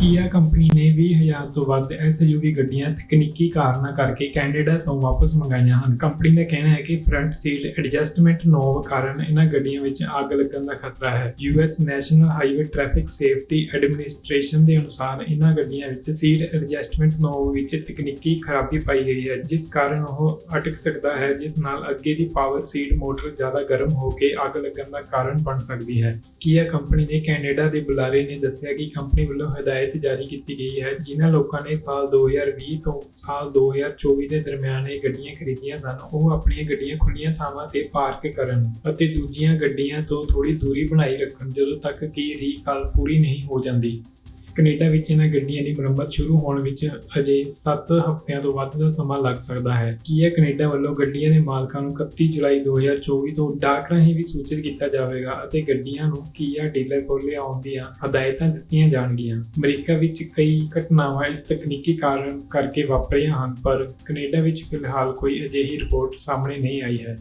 ਕੀਆ ਕੰਪਨੀ ਨੇ 20000 ਤੋਂ ਵੱਧ ਐਸਯੂਵੀ ਗੱਡੀਆਂ ਤਕਨੀਕੀ ਕਾਰਨਾਂ ਕਰਕੇ ਕੈਨੇਡਾ ਤੋਂ ਵਾਪਸ ਮੰਗਾਈਆਂ ਹਨ। ਕੰਪਨੀ ਦਾ ਕਹਿਣਾ ਹੈ ਕਿ ਫਰੰਟ ਸੀਲ ਐਡਜਸਟਮੈਂਟ ਨੋਵ ਕਾਰਨ ਇਹਨਾਂ ਗੱਡੀਆਂ ਵਿੱਚ ਅੱਗ ਲੱਗਣ ਦਾ ਖਤਰਾ ਹੈ। US national highway traffic safety administration ਦੇ ਅਨੁਸਾਰ ਇਹਨਾਂ ਗੱਡੀਆਂ ਵਿੱਚ ਸੀਟ ਐਡਜਸਟਮੈਂਟ ਨੋਵ ਵਿੱਚ ਤਕਨੀਕੀ ਖਰਾਬੀ ਪਾਈ ਗਈ ਹੈ, ਜਿਸ ਕਾਰਨ ਉਹ ਅਟਕ ਸਕਦਾ ਹੈ, ਜਿਸ ਨਾਲ ਅੱਗੇ ਦੀ ਪਾਵਰ ਸੀਟ ਮੋਟਰ ਜ਼ਿਆਦਾ ਗਰਮ ਹੋ ਕੇ ਅੱਗ ਲੱਗਣ ਦਾ ਕਾਰਨ ਬਣ ਸਕਦੀ ਹੈ। ਕੀਆ ਕੰਪਨੀ ਦੇ ਕੈਨੇਡਾ ਦੇ ਬੁਲਾਰੇ ਨੇ ਦੱਸਿਆ ਕਿ ਕੰਪਨੀ ਵੱਲੋਂ ਹਦਾਇਤ ਜਾਰੀ ਕੀਤੀ ਗਈ ਹੈ, ਜਿਨ੍ਹਾਂ ਲੋਕਾਂ ਨੇ ਸਾਲ 2020 ਤੋਂ ਸਾਲ 2024 ਦੇ ਦਰਮਿਆਨ ਇਹ ਗੱਡੀਆਂ ਖਰੀਦੀਆਂ ਸਨ। ਉਹ ਆਪਣੀਆਂ ਗੱਡੀਆਂ ਖੁੱਲੀਆਂ ਥਾਵਾਂ ਤੇ ਪਾਰਕ ਕਰਨ ਅਤੇ ਦੂਜੀਆਂ ਗੱਡੀਆਂ ਤੋਂ ਥੋੜੀ ਦੂਰੀ ਬਣਾਈ ਰੱਖਣ ਜਦੋਂ ਤੱਕ ਕਿ ਰੀਕਾਲ ਪੂਰੀ ਨਹੀਂ ਹੋ ਜਾਂਦੀ। ਕੈਨੇਡਾ ਵਿੱਚ ਇਹਨਾਂ ਗੱਡੀਆਂ ਦੀ ਮੁਰੰਮਤ ਸ਼ੁਰੂ ਹੋਣ ਵਿੱਚ ਅਜੇ 7 ਹਫ਼ਤਿਆਂ ਤੋਂ ਵੱਧ ਦਾ ਸਮਾਂ ਲੱਗ ਸਕਦਾ ਹੈ। ਕੀਆ ਕੈਨੇਡਾ ਵੱਲੋਂ ਗੱਡੀਆਂ ਦੇ ਮਾਲਕਾਂ ਨੂੰ 31 ਜੁਲਾਈ 2024 ਤੋਂ ਡਾਕ ਰਾਹੀਂ ਵੀ ਸੂਚਿਤ ਕੀਤਾ ਜਾਵੇਗਾ ਅਤੇ ਗੱਡੀਆਂ ਨੂੰ ਕੀਆ ਡੀਲਰ ਕੋਲ ਲਿਆਉਣ ਦੀਆਂ ਹਦਾਇਤਾਂ ਦਿੱਤੀਆਂ ਜਾਣਗੀਆਂ? ਅਮਰੀਕਾ ਵਿੱਚ ਕਈ ਘਟਨਾਵਾਂ ਇਸ ਤਕਨੀਕੀ ਕਾਰਨ ਕਰਕੇ ਵਾਪਰੀਆਂ ਹਨ, ਪਰ ਕੈਨੇਡਾ ਵਿੱਚ ਫਿਲਹਾਲ ਕੋਈ ਅਜਿਹੀ ਰਿਪੋਰਟ ਸਾਹਮਣੇ ਨਹੀਂ ਆਈ ਹੈ।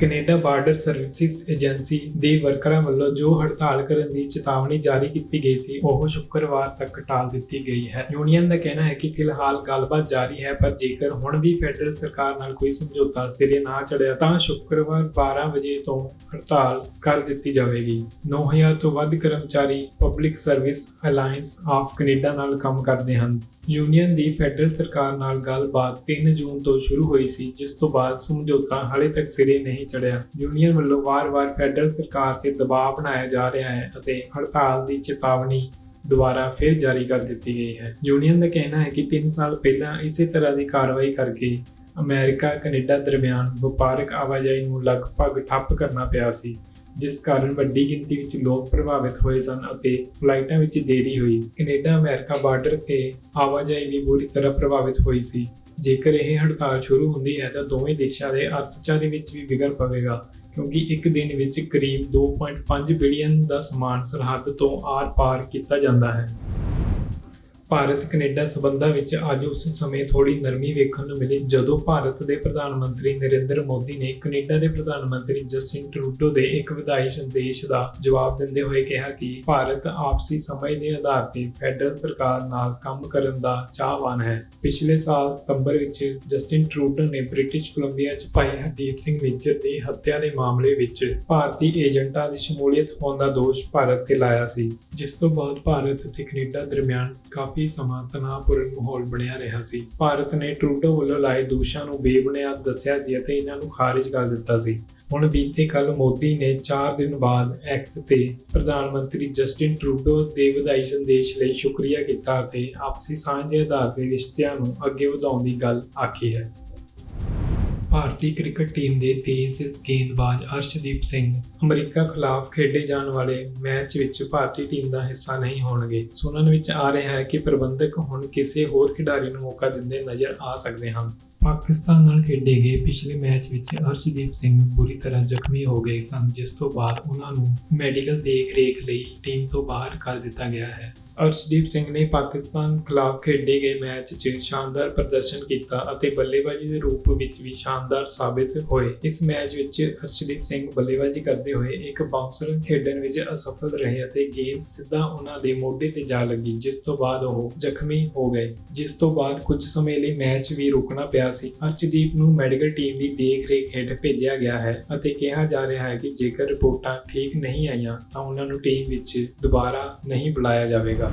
ਕੈਨੇਡਾ ਬਾਰਡਰ ਸਰਵਿਸਿਜ਼ ਏਜੰਸੀ ਦੇ ਵਰਕਰਾਂ ਵੱਲੋਂ ਜੋ ਹੜਤਾਲ ਕਰਨ ਦੀ ਚੇਤਾਵਨੀ ਜਾਰੀ ਕੀਤੀ ਗਈ ਸੀ, ਉਹ ਸ਼ੁੱਕਰਵਾਰ ਤੱਕ ਟਾਲ ਦਿੱਤੀ ਗਈ ਹੈ। ਯੂਨੀਅਨ ਦਾ ਕਹਿਣਾ ਹੈ ਕਿ ਫਿਲਹਾਲ ਗੱਲਬਾਤ ਜਾਰੀ ਹੈ, ਪਰ ਜੇਕਰ ਹੁਣ ਵੀ ਫੈਡਰਲ ਸਰਕਾਰ ਨਾਲ ਕੋਈ ਸਮਝੌਤਾ ਸਿਰੇ ਨਾ ਚੜਿਆ, ਤਾਂ ਸ਼ੁੱਕਰਵਾਰ 12 ਵਜੇ ਤੋਂ ਹੜਤਾਲ ਕਰ ਦਿੱਤੀ ਜਾਵੇਗੀ। 9000 ਤੋਂ ਵੱਧ ਕਰਮਚਾਰੀ public service alliance of Canada ਨਾਲ ਕੰਮ ਕਰਦੇ ਹਨ। ਯੂਨੀਅਨ ਦੀ ਫੈਡਰਲ ਸਰਕਾਰ ਨਾਲ ਗੱਲਬਾਤ 3 ਜੂਨ ਤੋਂ ਸ਼ੁਰੂ ਹੋਈ ਸੀ, ਜਿਸ ਤੋਂ ਬਾਅਦ ਸਮਝੌਤਾ ਹਾਲੇ ਤੱਕ ਸਿਰੇ ਨਹੀਂ ਚੜਿਆ। ਯੂਨੀਅਨ ਵੱਲੋਂ ਵਾਰ-ਵਾਰ ਫੈਡਰਲ ਸਰਕਾਰ ਤੇ ਦਬਾਅ ਬਣਾਇਆ ਜਾ ਰਿਹਾ ਹੈ ਅਤੇ ਹੜਤਾਲ ਦੀ ਚੇਤਾਵਨੀ ਦੁਬਾਰਾ ਫਿਰ ਜਾਰੀ ਕਰ ਦਿੱਤੀ ਗਈ ਹੈ। ਯੂਨੀਅਨ ਦਾ ਕਹਿਣਾ ਹੈ ਕਿ 3 ਸਾਲ ਪਹਿਲਾਂ ਇਸੇ ਤਰ੍ਹਾਂ ਦੀ ਕਾਰਵਾਈ ਕਰਕੇ ਅਮਰੀਕਾ, ਕੈਨੇਡਾ ਦਰਮਿਆਨ ਵਪਾਰਕ ਆਵਾਜਾਈ ਨੂੰ ਲਗਭਗ ਠੱਪ ਕਰਨਾ ਪਿਆ ਸੀ, ਜਿਸ ਕਾਰਨ ਵੱਡੀ ਗਿਣਤੀ ਵਿੱਚ ਲੋਕ ਪ੍ਰਭਾਵਿਤ ਹੋਏ ਸਨ ਅਤੇ ਫਲਾਈਟਾਂ ਵਿੱਚ ਦੇਰੀ ਹੋਈ। ਕੈਨੇਡਾ ਅਮਰੀਕਾ ਬਾਰਡਰ ਤੇ ਆਵਾਜਾਈ ਵੀ ਬੁਰੀ ਤਰ੍ਹਾਂ ਪ੍ਰਭਾਵਿਤ ਹੋਈ ਸੀ। ਜੇਕਰ ਇਹ ਹੜਤਾਲ ਸ਼ੁਰੂ ਹੁੰਦੀ ਹੈ ਤਾਂ ਦੋਵੇਂ ਦੇਸ਼ਾਂ ਦੇ ਅਰਥਚਾਰੇ ਵਿੱਚ ਵੀ ਵਿਗੜ ਪਵੇਗਾ, ਕਿਉਂਕਿ ਇੱਕ ਦਿਨ ਵਿੱਚ ਕਰੀਬ 2.5 ਬਿਲੀਅਨ ਦਾ ਸਮਾਨ ਸਰਹੱਦ ਤੋਂ ਆਰ-ਪਾਰ ਕੀਤਾ ਜਾਂਦਾ ਹੈ। ਭਾਰਤ ਕੈਨੇਡਾ ਸਬੰਧਾਂ ਵਿੱਚ ਅੱਜ ਉਸ ਸਮੇਂ ਥੋੜੀ ਨਰਮੀ ਵੇਖਣ ਨੂੰ ਮਿਲੀ, ਜਦੋਂ ਭਾਰਤ ਦੇ ਪ੍ਰਧਾਨ ਮੰਤਰੀ ਨਰਿੰਦਰ ਮੋਦੀ ਨੇ ਕੈਨੇਡਾ ਦੇ ਪ੍ਰਧਾਨ ਮੰਤਰੀ ਜਸਟਿਨ ਟਰੂਡੋ ਦੇ ਇੱਕ ਵਧਾਈ ਸੰਦੇਸ਼ ਦਾ ਜਵਾਬ ਦਿੰਦੇ ਹੋਏ ਕਿਹਾ ਕਿ ਭਾਰਤ ਆਪਸੀ ਸਮਝ ਦੇ ਆਧਾਰ ਤੇ ਫੈਡਰਲ ਸਰਕਾਰ ਨਾਲ ਕੰਮ ਕਰਨ ਦਾ ਚਾਹਵਾਨ ਹੈ। ਪਿਛਲੇ ਸਾਲ ਸਤੰਬਰ ਵਿੱਚ ਜਸਟਿਨ ਟਰੂਡੋ ਨੇ ਬ੍ਰਿਟਿਸ਼ ਕੋਲੰਬੀਆ 'ਚ ਭਾਈ ਹਰਦੀਪ ਸਿੰਘ ਨਿੱਜਰ ਦੀ ਹੱਤਿਆ ਦੇ ਮਾਮਲੇ ਵਿੱਚ ਭਾਰਤੀ ਏਜੰਟਾਂ ਦੀ ਸ਼ਮੂਲੀਅਤ ਹੋਣ ਦਾ ਦੋਸ਼ ਭਾਰਤ ਤੇ ਲਾਇਆ ਸੀ, ਜਿਸ ਤੋਂ ਬਾਅਦ ਭਾਰਤ ਅਤੇ ਕੈਨੇਡਾ ਦਰਮਿਆਨ ਕਾਫੀ ਸਮਾਂ ਤਣਾਅਪੂਰਨ ਮਾਹੌਲ ਬਣਿਆ ਰਿਹਾ ਸੀ। ਭਾਰਤ ਨੇ ਟਰੂਡੋ ਵੱਲੋਂ ਲਾਏ ਦੋਸ਼ਾਂ ਨੂੰ ਬੇਬੁਨਿਆਦ ਦੱਸਿਆ ਸੀ ਅਤੇ ਇਹਨਾਂ ਨੂੰ ਖਾਰਜ ਕਰ ਦਿੱਤਾ ਸੀ। ਹੁਣ ਬੀਤੇ ਕੱਲ ਮੋਦੀ ਨੇ 4 ਦਿਨ ਬਾਅਦ ਐਕਸ ਤੇ ਪ੍ਰਧਾਨ ਮੰਤਰੀ ਜਸਟਿਨ ਟਰੂਡੋ ਦੇ ਵਧਾਈ ਸੰਦੇਸ਼ ਲਈ ਸ਼ੁਕਰੀਆ ਕੀਤਾ ਅਤੇ ਆਪਸੀ ਸਾਂਝੇ ਆਧਾਰ ਤੇ ਰਿਸ਼ਤਿਆਂ ਨੂੰ ਅੱਗੇ ਵਧਾਉਣ ਦੀ ਗੱਲ ਆਖੀ ਹੈ। ਭਾਰਤੀ ਕ੍ਰਿਕਟ ਟੀਮ ਦੇ ਤੇਜ਼ ਗੇਂਦਬਾਜ਼ ਅਰਸ਼ਦੀਪ ਸਿੰਘ ਅਮਰੀਕਾ ਖਿਲਾਫ ਖੇਡੇ ਜਾਣ ਵਾਲੇ ਮੈਚ ਵਿੱਚ ਭਾਰਤੀ ਟੀਮ ਦਾ ਹਿੱਸਾ ਨਹੀਂ ਹੋਣਗੇ। ਸੁਣਨ ਵਿੱਚ ਆ ਰਿਹਾ ਹੈ ਕਿ ਪ੍ਰਬੰਧਕ ਹੁਣ ਕਿਸੇ ਹੋਰ ਖਿਡਾਰੀ ਨੂੰ ਮੌਕਾ ਦਿੰਦੇ ਨਜ਼ਰ ਆ ਸਕਦੇ ਹਨ। ਪਾਕਿਸਤਾਨ ਨਾਲ ਖੇਡੇ ਗਏ ਪਿਛਲੇ ਮੈਚ ਵਿੱਚ ਅਰਸ਼ਦੀਪ ਸਿੰਘ ਬੁਰੀ ਤਰ੍ਹਾਂ ਜ਼ਖਮੀ ਹੋ ਗਏ ਸਨ, ਜਿਸ ਤੋਂ ਬਾਅਦ ਉਹਨਾਂ ਨੂੰ ਮੈਡੀਕਲ ਦੇਖ-ਰੇਖ ਲਈ ਟੀਮ ਤੋਂ ਬਾਹਰ ਕਰ ਦਿੱਤਾ ਗਿਆ ਹੈ। ਅਰਸ਼ਦੀਪ ਸਿੰਘ ਨੇ ਪਾਕਿਸਤਾਨ ਖਿਲਾਫ ਖੇਡੇ ਗਏ ਮੈਚ 'ਚ ਸ਼ਾਨਦਾਰ ਪ੍ਰਦਰਸ਼ਨ ਕੀਤਾ ਅਤੇ ਬੱਲੇਬਾਜ਼ੀ ਦੇ ਰੂਪ ਵਿੱਚ ਵੀ ਸ਼ਾਨਦਾਰ ਸਾਬਿਤ ਹੋਏ। ਇਸ ਮੈਚ ਵਿੱਚ ਅਰਸ਼ਦੀਪ ਸਿੰਘ ਬੱਲੇਬਾਜ਼ੀ ਕਰਦੇ ਹੋਏ ਇੱਕ ਬਾਉਂਸਰ ਖੇਡਣ ਵਿੱਚ ਅਸਫਲ ਰਹੇ ਅਤੇ ਗੇਂਦ ਸਿੱਧਾ ਉਹਨਾਂ ਦੇ ਮੋਢੇ ਤੇ ਜਾ ਲੱਗੀ, ਜਿਸ ਤੋਂ ਬਾਅਦ ਉਹ ਜ਼ਖਮੀ ਹੋ ਗਏ। ਜਿਸ ਤੋਂ ਬਾਅਦ ਕੁਝ ਸਮੇਂ ਲਈ ਮੈਚ ਵੀ ਰੁਕਣਾ ਪਿਆ ਸੀ। ਅਰਸ਼ਦੀਪ ਨੂੰ ਮੈਡੀਕਲ ਟੀਮ ਦੀ ਦੇਖ-ਰੇਖ ਹੇਠ ਭੇਜਿਆ ਗਿਆ ਹੈ ਅਤੇ ਕਿਹਾ ਜਾ ਰਿਹਾ ਹੈ ਕਿ ਜੇਕਰ ਰਿਪੋਰਟਾਂ ਠੀਕ ਨਹੀਂ ਆਈਆਂ ਤਾਂ ਉਹਨਾਂ ਨੂੰ ਟੀਮ ਵਿੱਚ ਦੁਬਾਰਾ ਨਹੀਂ ਬੁਲਾਇਆ ਜਾਵੇਗਾ।